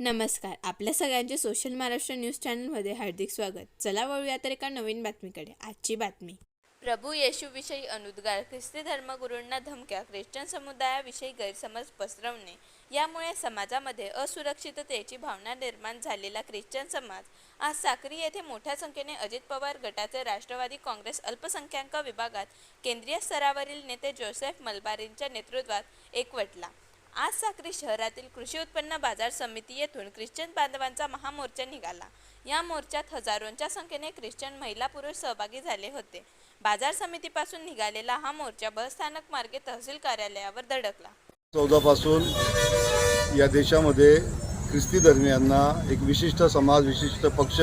नमस्कार. आपल्या सगळ्यांचे सोशल महाराष्ट्र न्यूज चॅनलमध्ये हार्दिक स्वागत. चला वळूया तर एका नवीन बातमीकडे. आजची बातमी. प्रभू येशूविषयी अनुद्गार ख्रिस्ती धर्मगुरूंना धमक्या ख्रिश्चन समुदायाविषयी गैरसमज पसरवणे यामुळे समाजामध्ये असुरक्षिततेची भावना निर्माण झालेला ख्रिश्चन समाज आज साक्री येथे मोठ्या संख्येने अजित पवार गटाचे राष्ट्रवादी काँग्रेस अल्पसंख्याक विभागात केंद्रीय स्तरावरील नेते जोसेफ मलबारींच्या नेतृत्वात एकवटला. आज साक्री शहरातील कृषी उत्पन्न बाजार समिती येथून ख्रिश्चन बांधवांचा महामोर्चा निघाला. या मोर्चात हजारोंच्या संख्येने ख्रिश्चन महिला पुरुष सहभागी झाले होते. बाजार समितीपासून निघालेला हा मोर्चा बसस्थानक मार्गे तहसील कार्यालयावर धडकला. चौदापासून या देशामध्ये ख्रिस्ती धर्मियांना एक विशिष्ट समाज विशिष्ट पक्ष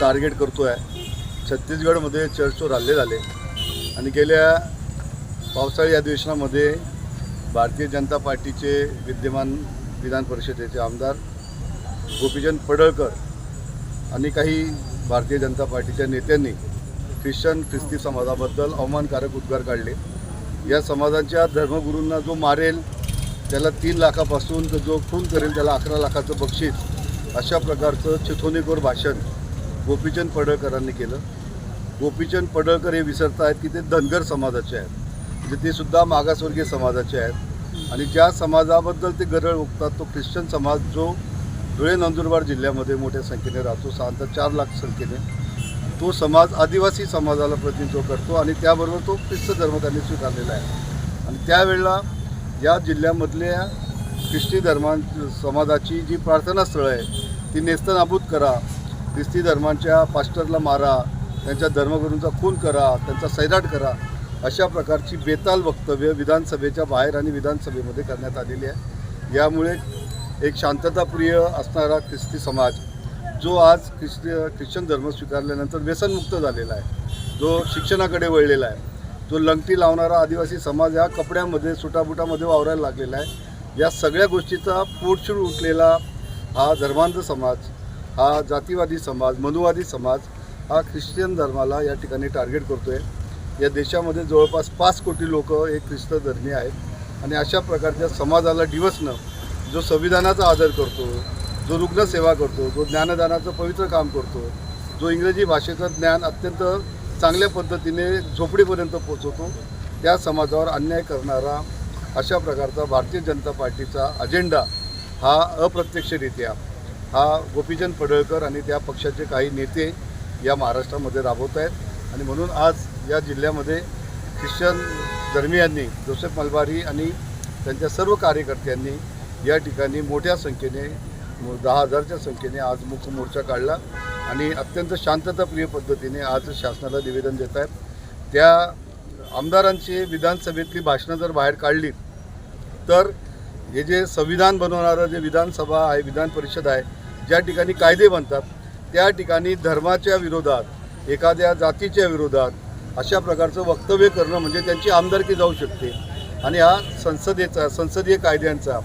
टार्गेट करतो आहे छत्तीसगडमध्ये चर्चवर हल्ले झाले. आणि गेल्या पावसाळी अधिवेशनामध्ये भारतीय जनता पार्टीचे विद्यमान विधान परिषदेचे आमदार गोपीचंद पडळकर आणि काही भारतीय जनता पार्टीच्या नेत्यांनी ख्रिश्चन ख्रिस्ती समाजाबद्दल अवमानकारक उद्गार काढले. या समाजाच्या धर्मगुरूंना जो मारेल त्याला तीन लाखापासून तर जो खून करेल त्याला अकरा लाखाचं बक्षीस अशा प्रकारचं चिथोनेखोर भाषण गोपीचंद पडळकरांनी केलं. गोपीचंद पडळकर हे विसरत आहेत की ते धनगर समाजाचे आहेत. म्हणजे ते सुद्धा मागासवर्गीय समाजाचे आहेत. आणि ज्या समाजाबद्दल ते गरळ ओकतात तो ख्रिश्चन समाज जो धुळे नंदुरबार जिल्ह्यामध्ये मोठ्या संख्येने राहतो साधारणतः चार लाख संख्येने तो समाज आदिवासी समाजाला प्रतिनिधित्व करतो आणि त्याबरोबर तो ख्रिस्त धर्म त्यांनी स्वीकारलेला आहे. आणि त्यावेळेला या जिल्ह्यामधल्या ख्रिस्ती धर्मां समाजाची जी प्रार्थना स्थळं आहे ती नेस्तनाबूत करा ख्रिस्ती धर्मांच्या पास्टरला मारा त्यांच्या धर्मगुरूंचा खून करा त्यांचा सैराट करा अशा प्रकारची बेताल वक्तव्य विधानसभेच्या बाहेर आणि विधानसभेमध्ये करण्यात आलेली आहे. यामुळे एक शांतताप्रिय असणारा ख्रिस्ती समाज जो आज ख्रिस्ती ख्रिश्चन धर्म स्वीकारल्यानंतर व्यसनमुक्त झालेला आहे. जो शिक्षणाकडे वळलेला आहे. जो लंगटी लावणारा आदिवासी समाज हा कपड्यामध्ये सुटाबुटामध्ये वावरायला लागलेला आहे. या सगळ्या गोष्टीचा पोटशूळ उठलेला हा धर्मांध समाज हा जातीवादी समाज मनुवादी समाज हा ख्रिश्चन धर्माला या ठिकाणी टार्गेट करतो आहे या देशामध्ये जवळपास पाच कोटी लोक हे ख्रिस्त धर्मी आहेत. आणि अशा प्रकारच्या समाजाला दिवसनं जो संविधानाचा आदर करतो जो रुग्णसेवा करतो जो ज्ञानदानाचं पवित्र काम करतो जो इंग्रजी भाषेचं ज्ञान अत्यंत चांगल्या पद्धतीने झोपडीपर्यंत पोचवतो त्या समाजावर अन्याय करणारा अशा प्रकारचा भारतीय जनता पार्टीचा अजेंडा हा अप्रत्यक्षरित्या हा गोपीचंद पडळकर आणि त्या पक्षाचे काही नेते या महाराष्ट्रामध्ये राबवत आहेत. आणि म्हणून आज या जिल्ह्यामध्ये ख्रिश्चन धर्मियांनी जोसेफ मलबारी आणि त्यांच्या सर्व कार्यकर्त्यांनी या ठिकाणी मोठ्या संख्येने दहा हजारच्या संख्येने आज मुख्य मोर्चा काढला आणि अत्यंत शांतताप्रिय पद्धतीने आज शासनाला निवेदन देत आहेत. त्या आमदारांची विधानसभेतली भाषणं जर बाहेर काढली तर हे जे संविधान बनवणारं जे विधानसभा आहे विधान परिषद आहे ज्या ठिकाणी कायदे बनतात त्या ठिकाणी धर्माच्या विरोधात एखाद्या जातीच्या विरोधात अशा प्रकारचं वक्तव्य करणं म्हणजे त्यांची आमदारकी जाऊ शकते. आणि हा संसदेचा संसदीय कायद्यांचा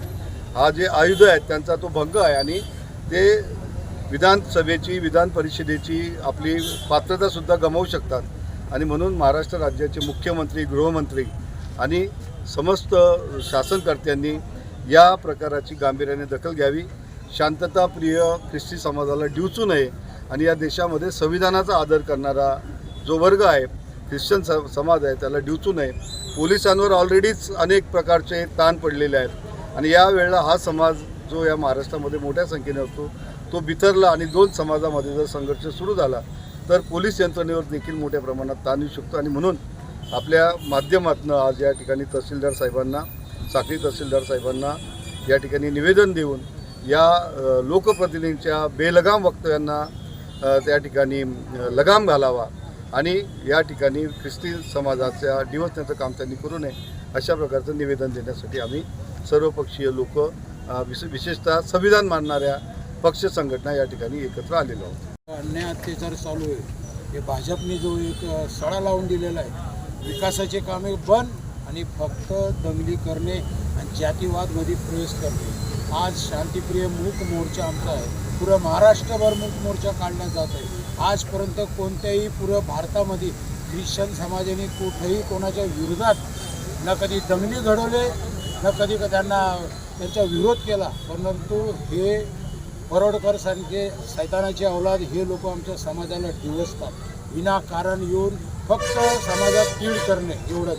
हा जे आयुध आहेत त्यांचा तो भंग आहे आणि ते विधानसभेची विधान परिषदेची आपली पात्रतासुद्धा गमावू शकतात. आणि म्हणून महाराष्ट्र राज्याचे मुख्यमंत्री गृहमंत्री आणि समस्त शासनकर्त्यांनी या प्रकाराची गांभीर्याने दखल घ्यावी. शांतताप्रिय ख्रिस्ती समाजाला डिवचू नये. आणि या देशामध्ये संविधानाचा आदर करणारा जो वर्ग आहे ख्रिश्चन स समाज आहे त्याला डिवचू नये. पोलिसांवर ऑलरेडीच अनेक प्रकारचे ताण पडलेले आहेत. आणि या वेळेला हा समाज जो या महाराष्ट्रामध्ये मोठ्या संख्येने असतो तो बिथरला आणि दोन समाजामध्ये जर संघर्ष सुरू झाला तर पोलीस यंत्रणेवर देखील मोठ्या प्रमाणात ताण येऊ शकतो. आणि म्हणून आपल्या माध्यमातून आज या ठिकाणी तहसीलदार साहेबांना साखळी तहसीलदार साहेबांना या ठिकाणी निवेदन देऊन या लोकप्रतिनिधींच्या बेलगाम वक्तव्यांना त्या ठिकाणी लगाम घालावा आणि या ठिकाणी ख्रिस्ती समाजाच्या डिवचण्याचं काम त्यांनी करू नये अशा प्रकारचं निवेदन देण्यासाठी आम्ही सर्वपक्षीय लोक विशे विशेषतः संविधान मानणाऱ्या पक्ष संघटना या ठिकाणी एकत्र आलेलो आहोत. अन्याय अत्याचार चालू आहे. हे भाजपने जो एक अ, सडा लावून दिलेला आहे विकासाचे कामे बंद आणि फक्त दंगली करणे आणि जातीवादमध्ये प्रवेश करणे. आज शांतिप्रिय मूक मोर्चा आमचा आहे. पुरं महाराष्ट्रभर मूक मोर्चा काढला जात आहे. आजपर्यंत कोणत्याही पुरं भारतामध्ये ख्रिश्चन समाजाने कुठेही कोणाच्या विरोधात न कधी दंगली घडवले न कधी क- त्यांना त्यांचा विरोध केला. परंतु हे परोडकर सारखे सैतानाचे अवलाद हे लोक आमच्या समाजाला डिवसतात विनाकारण येऊन फक्त समाजात कीड करणे एवढंच.